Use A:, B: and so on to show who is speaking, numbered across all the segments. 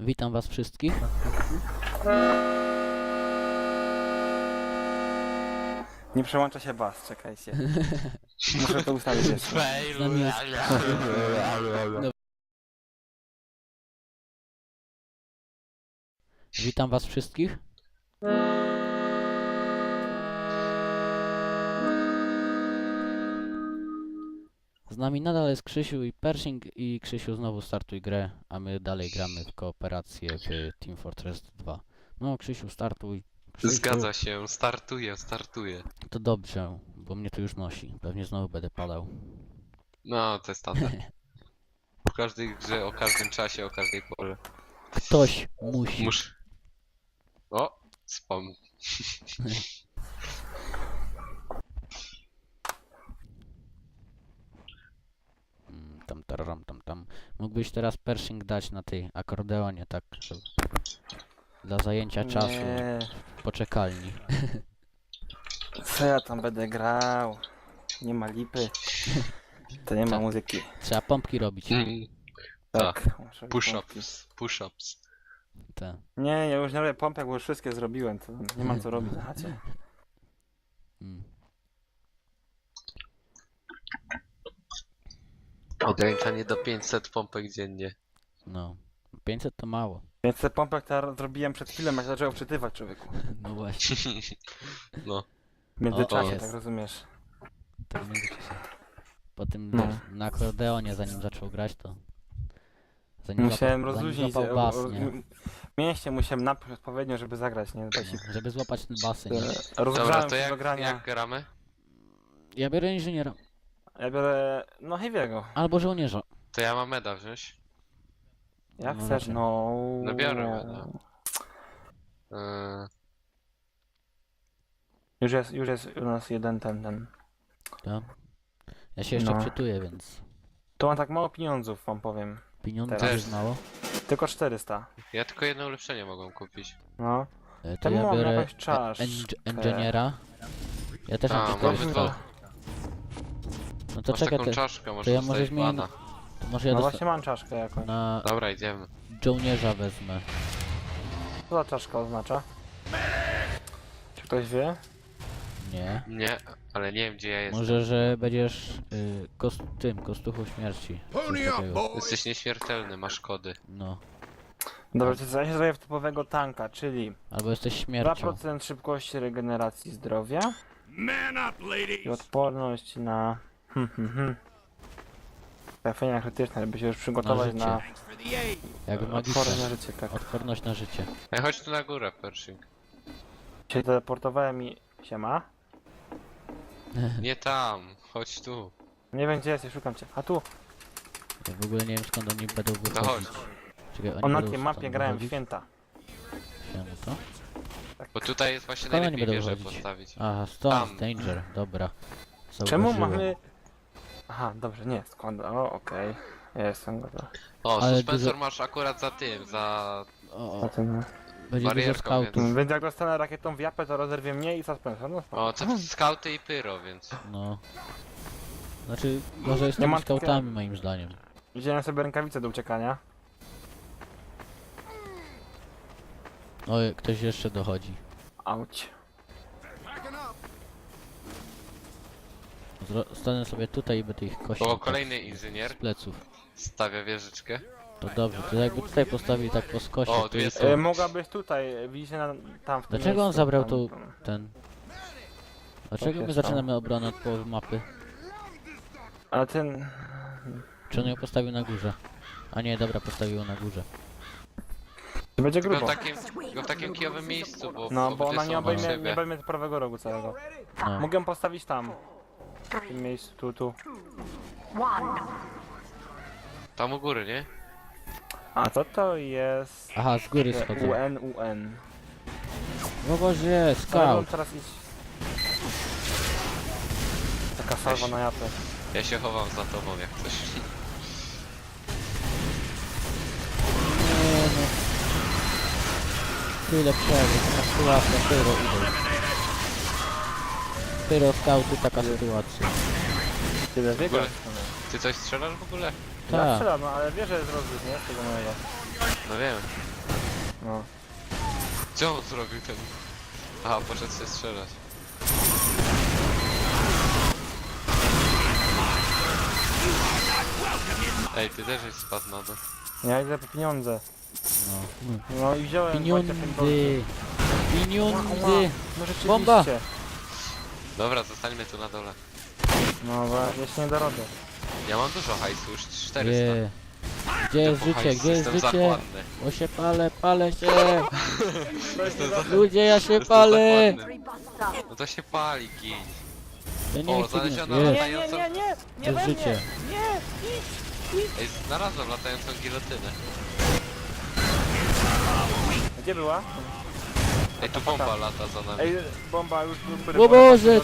A: Witam was wszystkich.
B: Nie przełącza się bas, czekajcie. Muszę to ustawić jeszcze.
A: Z nami jest... Witam was wszystkich. Nami nadal jest Krzysiu i Pershing i Krzysiu znowu startuj grę, a my dalej gramy w kooperację w Team Fortress 2. No Krzysiu startuj. Krzysiu,
C: Zgadza się, startuję, startuję.
A: To dobrze, bo mnie to już nosi. Pewnie znowu będę padał.
C: No, to jest standard. W każdej grze, o każdym czasie, o każdej porze.
A: Ktoś musi.
C: Muszę... O, spam.
A: Mm, Tam, tararam, tam, tam. Mógłbyś teraz Pershing dać na tej akordeonie, tak, żeby... Dla zajęcia czasu
B: Nie,
A: w poczekalni.
B: co ja tam będę grał? Nie ma lipy. To nie ma
A: Tak.
B: muzyki.
A: Trzeba pompki robić.
C: Mm,
B: Tak. muszę robić pompki.
C: Push-ups, push-ups.
A: Te.
B: Nie, ja już nie robię pompek, bo już wszystkie zrobiłem. To nie mam co robić na chacie.
A: Mm.
C: Ograniczanie do 500 pompek dziennie.
A: No. 500 to mało.
B: Więc te pompek to zrobiłem przed chwilą, jak zacząłem wczytywać człowieku.
A: No właśnie.
C: No,
B: W międzyczasie,
A: jest.
B: tak rozumiesz.
A: To nie wiecie co. Po tym
B: No.
A: na, na akordeonie, zanim zaczął grać, to... Zanim
B: Musiałem
A: złapał- zanim
B: rozluźnić.
A: złapał
B: e,
A: bas,
B: o-
A: nie?
B: m- Mięśnie musiałem napiąć odpowiednio, żeby zagrać, nie? Tak się,
A: Żeby złapać ten basy, nie?
B: e,
C: dobra,
B: rozgrzałem
C: to
B: się do
C: jak,
B: grania.
C: jak gramy?
A: Ja biorę inżyniera.
B: Ja biorę, no Heavy'ego.
A: Albo żołnierza.
C: To ja mam meda wziąć.
B: Jak
A: No
B: chcesz,
A: raczej.
B: no.
C: No biorę, no. Eee,
B: Już jest, już jest u nas jeden ten, ten.
A: To. Ja się jeszcze
B: No.
A: wczytuję, więc...
B: To mam tak mało pieniądzów, wam powiem.
A: Pieniądze
B: Teraz.
A: jest mało.
B: Tylko 400.
C: ja tylko jedno ulepszenie mogłem kupić.
B: No.
A: E, To
B: Czemu
A: ja
B: mam
A: biorę
B: jakąś
A: e-
B: czaszkę?
A: eng- inżyniera. Ja też
C: A,
A: mam
C: mamy
A: 400.
C: dwa.
A: No to
C: Masz
A: czekaj,
C: taką
A: to,
C: czaszkę,
A: to ja może zmienię
C: bana.
A: to może ja
B: No
A: dosta-
B: właśnie mam czaszkę jakąś.
A: na
C: Dobra, idziemy.
A: żołnierza wezmę.
B: Co ta czaszka oznacza? Czy ktoś wie?
A: Nie.
C: Nie, ale nie wiem gdzie ja jestem.
A: Może, że będziesz y, kost tym, kostuchu śmierci. Coś takiego.
C: Jesteś nieśmiertelny, masz kody.
A: No.
B: Dobra, to ja się zrobię w typowego tanka, czyli
A: Albo jesteś śmiercią.
B: 2% szybkości regeneracji zdrowia i odporność na... Hmm, hmm, hmm. Trafienia krytyczne, żeby się już przygotować
A: życie.
B: na,
A: Jak w
B: odporność
A: magistrze.
B: na życie, tak.
A: Odporność na życie.
C: Ej, chodź tu na górę, Pershing.
B: Się teleportowałem i... Siema?
C: Nie tam, chodź tu.
B: Nie wiem gdzie jesteś, szukam cię. A tu,
A: Ja w ogóle nie wiem skąd oni będą
C: No chodź.
A: wychodzić. Czekaj, oni
B: on na
A: będą
B: tej
A: stąd
B: mapie grałem w
A: wychodzić?
B: święta.
A: Siano to?
C: Bo tutaj jest właśnie
A: Skąd oni
C: najlepiej
A: będą
C: wieżę postawić.
A: Aha, stąd,
C: Tam.
A: danger, dobra.
B: Czemu
A: Zauważyłem.
B: mamy... Aha, dobrze, nie, skąd? O, okej. Ja jestem gotowy.
C: O,
A: Ale
C: suspensor
A: dużo-
C: masz akurat za tym, za...
A: O, o,
B: tym...
A: będzie dużo
C: barierką,
A: skautów.
B: Więc jak dostanę rakietą w japę, to rozerwie mnie i suspensor. No.
C: O, to skauty i pyro, więc...
A: No. Znaczy, gorzej z
B: Nie
A: tymi
B: takiego-
A: skautami moim zdaniem.
B: Wziąłem sobie rękawice do uciekania.
A: Oj, ktoś jeszcze dochodzi.
B: Auć.
A: Zro stanę sobie tutaj i będę ich kosił
C: O,
A: tak
C: kolejny inżynier
A: z pleców.
C: stawia wieżyczkę.
A: To dobrze, to jakby tutaj postawili tak po skosie,
C: O,
A: to
C: dwie
A: jest.
B: E, mogłabyś tutaj, widzicie na, tam w tym
A: Dlaczego on
B: miejscu,
A: zabrał
B: tam, tam.
A: ten... Dlaczego my
B: stało?
A: zaczynamy obronę od połowy mapy?
B: Ale ten...
A: Czy on ją postawił na górze? A nie, dobra, postawił ją na górze.
B: To będzie
C: Tylko w
B: grubo.
C: takim, tylko w takim kijowym miejscu, bo
B: No, bo
C: obydwie
B: ona
C: są
B: nie
C: obok
B: obejmie,
C: siebie.
B: nie obejmie prawego rogu całego.
A: No.
B: Mogę postawić tam. W tym miejscu, tu, tu.
C: Tam u góry, nie?
B: A co to jest?
A: Aha, z góry schodzę.
B: UN, UN.
A: O Boże,
B: Co mam
A: scout!
B: teraz iść? Taka salwa na japę.
C: Ja się chowam za tobą jak coś.
A: No. Tyle przerwy, taka sytuacja, pyro idą. Pyro skauty, taka sytuacja.
B: Tyle
C: ogóle-
B: wygrać.
C: Ty coś strzelasz w ogóle?
B: Ja
A: Tak,
B: strzelam, no ale wiesz, że jest rozrzut, nie? Z tego mojego.
C: No wiem.
B: No.
C: Co on zrobił ten? Aha, poszedł się strzelać. Ej, ty też żeś spadł na dół.
B: Ja idę po pieniądze.
A: No.
B: No i wziąłem
A: Pieniądze!
B: 20 dolców.
A: Pieniądze!
B: No rzeczywiście.
A: Bomba!
C: Dobra, zostańmy tu na dole.
B: No bo ja się nie rady.
C: Ja mam dużo hajsu, już 400.
A: Nie. Gdzie jest życie?
C: hajs,
A: Gdzie jest
C: jestem
A: życie?
C: zakładny.
A: Bo się palę, palę się!
C: Jestem za-
A: Ludzie, ja się
C: jestem
A: palę!
C: No to się pali, gin.
A: Ja nie
C: O,
A: chcę ginąć.
C: znaleziona
A: Jest,
B: Nie, nie, nie, nie! Nie
A: to jest
B: we mnie!
A: życie.
C: Ej, znalazłem latającą gilotynę.
B: Gdzie była?
C: Ej, tu bomba lata za nami.
B: Ej, bomba już był
A: O Boże!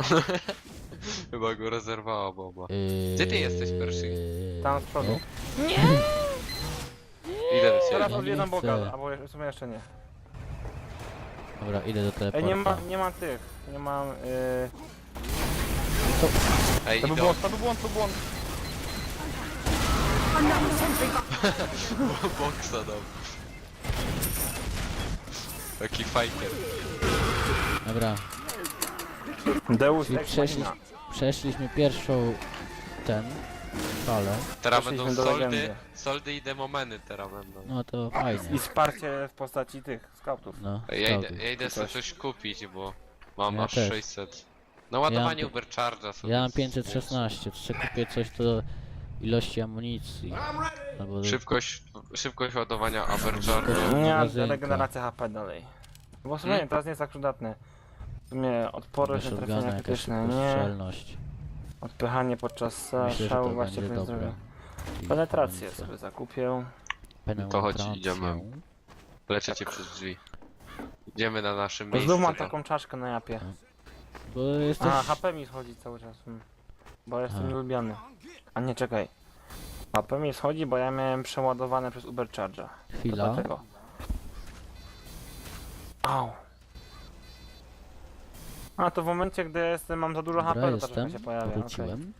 C: Chyba go rezerwowała bomba.
A: Yy,
C: Gdzie ty jesteś, Pershing?
B: Tam z przodu.
C: Idę do
B: Teraz
C: ciebie.
B: odwiedzam
A: nie
B: boga,
A: chcę.
B: albo w sumie jeszcze nie.
A: Dobra, idę do
B: Ej,
A: teleporta.
B: nie ma, nie mam tych. Nie mam. Yy...
C: Ej,
B: To był
C: idę.
B: błąd, to był błąd, to był błąd.
C: Boksa dał. Taki fighter.
A: Dobra,
B: Deus
A: Czyli
B: Ex
A: przeszli-
B: Machina.
A: przeszliśmy pierwszą ten falę.
C: Teraz
B: Poszliśmy
C: będą
B: do
C: soldy,
B: legendy.
C: soldy i demomeny teraz będą.
A: No to fajnie.
B: I wsparcie w postaci tych scoutów.
A: No,
C: Ja idę, ja idę sobie
B: Coś.
C: kupić, bo mam
A: Ja
C: aż
A: też.
C: 600. No ładowanie
A: Ja-
C: Ubercharge'a sobie.
A: Ja mam
C: z-
A: 516, to sobie kupię coś do ilości amunicji. Albo.
C: Szybkość, szybkość ładowania Ubercharge'a.
B: Nie,
A: magazynka.
B: regeneracja HP dalej. Bo w sumie
C: Hmm?
B: teraz nie jest tak przydatne. W sumie odporność na
A: shotguna,
B: trafienia
A: jakaś
B: krytyczne, nie.
A: szybkostrzelność.
B: Odpychanie podczas
A: Myślę, że
B: szału
A: to
B: właśnie
A: będzie
B: to
A: dobre.
B: Penetrację
A: amunicja.
B: sobie zakupię.
C: To chodź,
A: Penetrację.
C: idziemy. Leczę cię przez drzwi. Idziemy na naszym
B: Bo
C: miejscu.
B: znów mam taką czaszkę na japie.
A: Bo jesteś...
B: A, HP mi schodzi cały czas. mm. Bo jestem
A: A.
B: nielubiany. A nie, czekaj. HP mi schodzi, bo ja miałem przeładowane przez Ubercharge'a. To
A: Chwila.
B: Dlatego. Au. A to w momencie, gdy jestem, mam za dużo HP,
A: Dobra,
B: to ta
A: jestem.
B: się pojawia. okej.
A: Wróciłem.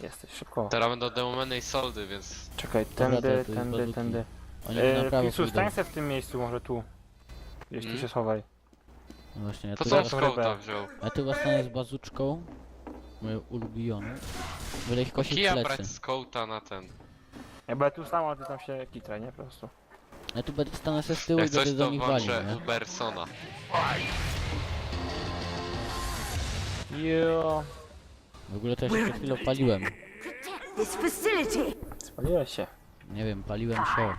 B: Jesteś, szybko.
C: Teraz będą demomeny i soldy, więc...
B: Czekaj,
A: Dobra,
B: tędy,
A: to- to jest
B: tędy,
A: bazuki.
B: tędy.
A: Oni na prawo
B: Pisu,
A: pójdą.
B: stań se w tym miejscu, może tu. Gdzieś tu
C: Mm.
B: się schowaj.
A: No Właśnie, ja
C: To
A: tu,
C: co z
A: was...
B: rybę.
C: wziął?
A: ja tu was stanę z bazuczką. Moją ulubioną. Będę ich kosić
C: Kija
A: plecy.
C: brać z kołta na ten.
B: Ja będę tu stał, a ty tam się kitraj, nie? Po prostu.
A: Ja tu będę stanę się z tyłu i
C: Jak coś
A: będę do
C: to
A: nich walił,
C: włączę
A: nie?
C: Ubersona.
B: Jo.
A: W ogóle to ja się przed chwilą paliłem.
D: This facility.
B: Spaliłeś się.
A: Nie wiem, paliłem się.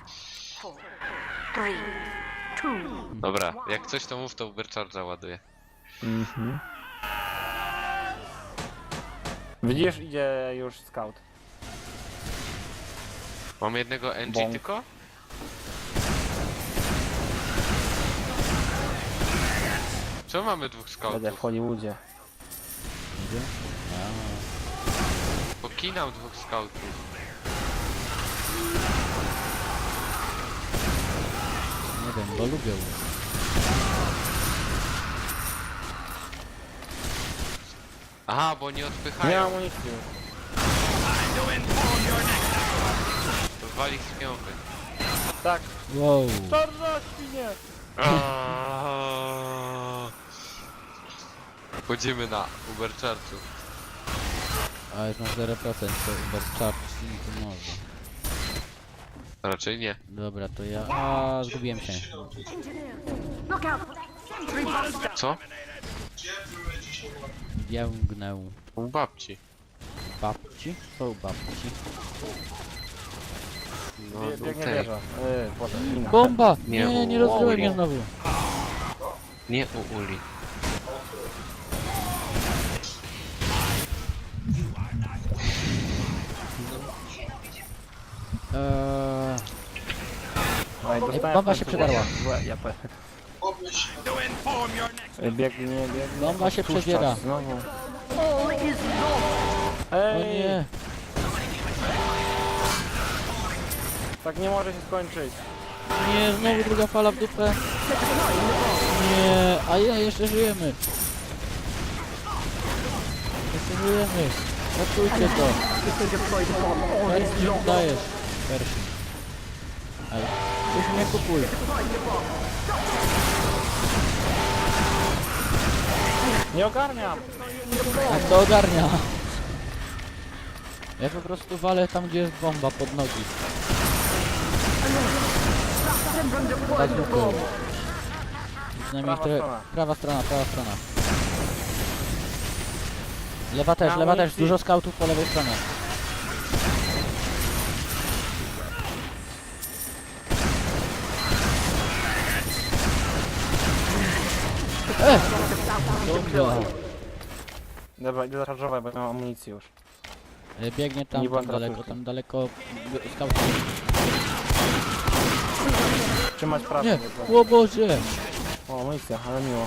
D: Three, two,
C: Dobra, jak coś to mów to Ubercharge'a ładuje.
B: Mhm. Widzisz, idzie już scout.
C: Mam jednego NG
B: Bąk.
C: tylko? Czemu mamy dwóch
B: Będę w
C: scoutów?
B: Hollywoodzie.
A: Gdzie?
C: Pokinam dwóch scoutów.
A: Nie wiem, bo lubią.
C: Aha, bo nie
B: Nie
C: odpychają.
B: mam amunicji.
C: To wali z piąchy.
B: Tak.
A: Wow.
B: Czarna świnie!
C: Chodzimy na Ubercharge'u.
A: A już mam 0%, to bez czapki nie pomoże.
C: Raczej nie.
A: Dobra, to ja... A, zgubiłem się.
D: look out for that sentry buster.
C: Co?
A: Biegnę.
C: U babci.
A: Babci? Są babci.
C: No,
B: Bie,
C: no
B: biegnie
C: tej.
B: wieża. Yy.
A: Bomba!
C: Nie,
A: Nie, nie rozryłem
C: o,
A: mnie znowu.
C: Nie u Uli.
A: Eee,
B: Oj, dostałem
A: bomba
B: w
A: się
B: końcu łeb, japę. Biegnie, biegnie.
A: Bomba się
B: Odpuszczasz
A: przedziera.
B: Znowu.
A: O
B: Ej,
A: nie!
B: tak nie może się skończyć.
A: Nie, znowu druga fala w dupę. Nie, a ja jeszcze żyjemy. Jeszcze żyjemy. Ratujcie to.
D: Is
A: mi dajesz. Pershing. Krzysiu, nie kupuj.
B: Nie ogarniam!
A: Jak to ogarnia? Ja po prostu walę tam, gdzie jest bomba pod nogi. Tak zwykle. Przynajmniej
B: Prawa
A: trochę...
B: strona.
A: Prawa strona, prawa strona. Lewa też, lewa też. Dużo skautów po lewej stronie. Dobra.
B: Dobra, idę zaszarżować, bo mam amunicji już.
A: E, Biegnie tam,
B: Nie
A: tam daleko, tam daleko. b-.
B: Trzymać prawą.
A: Nie!
B: Nie.
A: O Boże!
B: O, amunicja, ale miło.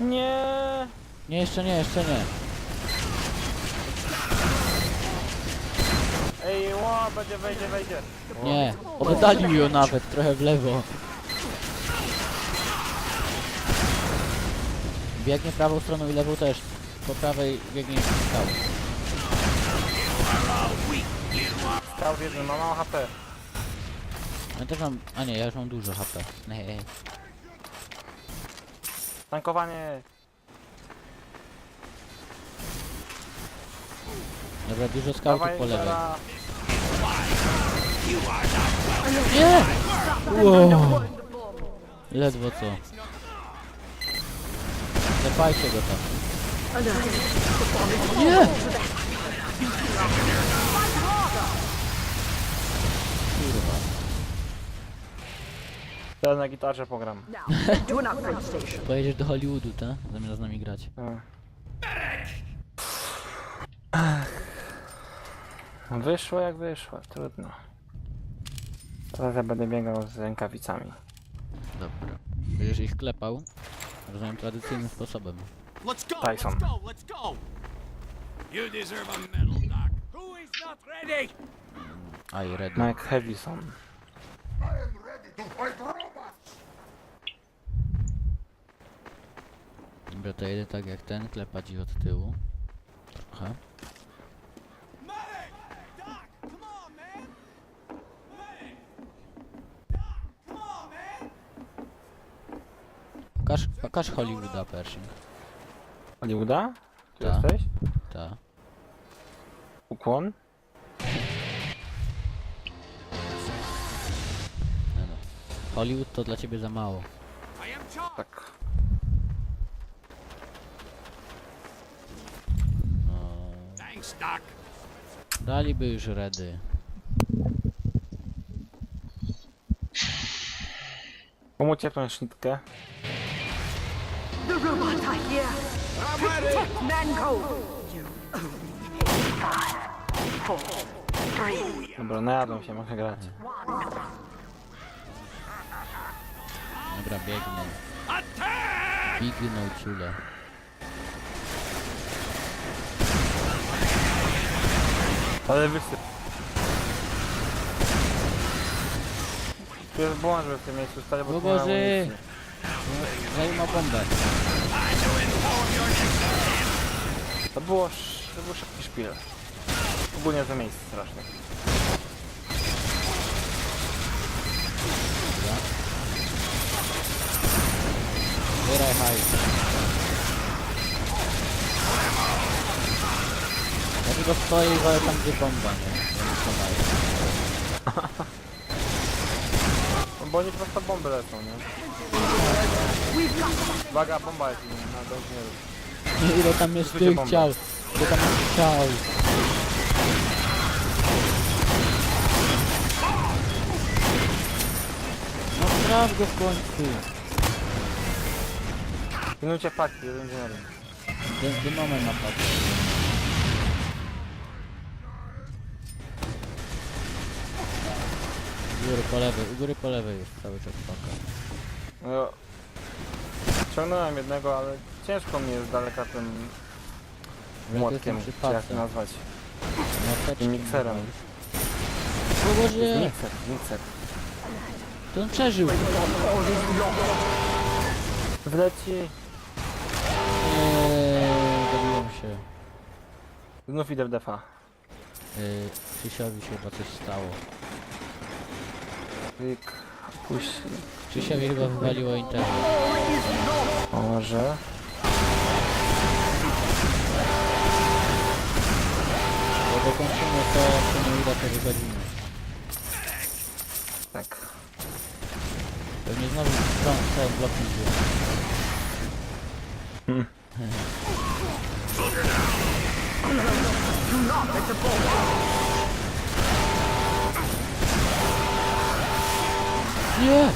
B: Nie.
A: Nie, jeszcze nie, jeszcze nie.
B: Ej, ło, będzie, wejdzie, wejdzie.
A: Nie. Oddalił ją nawet, trochę w lewo. Biegnie prawą stroną i lewą też. Po prawej biegnie skał.
B: Stał jeden, ma mało HP.
A: Ja też mam... A nie, ja już mam dużo HP. Nie.
B: Tankowanie.
A: Dobra, dużo skautów
B: Dawaj,
A: po lewej.
B: zara.
A: Nie! Wow. Ledwo co. Zepajcie go tam. Nie! Kurwa.
B: Teraz na gitarze pogram.
D: Now, head to an upgrade station.
A: Pojedziesz do Hollywoodu, tak? Zamiast z nami grać.
B: Wyszło jak wyszło, trudno. Teraz ja będę biegał z rękawicami.
A: Dobra. Będziesz ich klepał? Rozumiem tradycyjnym sposobem.
E: Let's go!
B: Tyson.
E: Let's go! Let's go! You deserve a medal, Doc. Who is not ready?
A: Aj, ready.
B: Mike Hevison.
A: Dobra, to jedę tak jak ten, klepać ich od tyłu. Trochę.
E: Medic! Doc, come on, man! Medic! Doc, come on, man!
A: Pokaż, pokaż Hollywooda Pershing.
B: Hollywooda? Tu
A: Tak.
B: jesteś?
A: Ta.
B: Ukłon?
A: No, no. Hollywood to dla ciebie za mało.
B: Tak.
A: No, daliby już redy.
B: Pomóc ciepnąć nitkę.
D: Are here. Protect Manco. You Five, four, three,
B: Dobra, najadłem się, mogę grać.
D: one.
A: Dobra, biegnę. Biegnę ciule.
B: Ale wysyp. Tu jest błąd, żeby w tym miejscu stać, bo
A: O
B: tu nie ma
A: Boże!
B: amunicji.
A: Zajmą bombę.
B: To było, sz- to był szybki szpil. Ogólnie za miejsce straszne.
A: Zbieraj hajs. Ja tylko stoję i walę tam gdzie bomba, nie? Ja nic nie daję.
B: No bo oni prosto bomby lecą, nie? Uwaga, bomba jest na dążnie.
A: Ile tam jest
B: Rzućcie
A: tych
B: bombę.
A: ciał? Ile tam jest ciał? No traf go w końcu.
B: Pilnujcie fakty, jeden jeden.
A: Den Dynomen napadł. U góry po lewej, u góry po lewej jest cały czas paka.
B: No, ciągnąłem jednego, ale ciężko mi jest z daleka tym młotkiem, czy jak to
A: przypadkiem.
B: nazwać.
A: No,
B: Tym mikserem.
A: O
B: To jest
A: Boże,
B: mikser, mikser.
A: to on przeżył.
B: Wleci.
A: Eee, zabiłem się.
B: Znów idę w defa.
A: Eee, Krzysiowi się chyba coś stało.
B: Klik. Puść.
A: Krzysiowi chyba wywaliło internet.
B: Może.
A: Jak dokończymy to, to nie uda, to wychodzimy.
B: Tak.
A: Pewnie znowu stron cały blok nie było. Nie!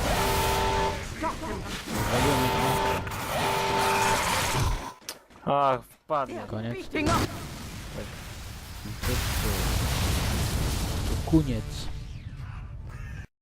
B: Ach, wpadnie.
A: Koniec. To, to koniec.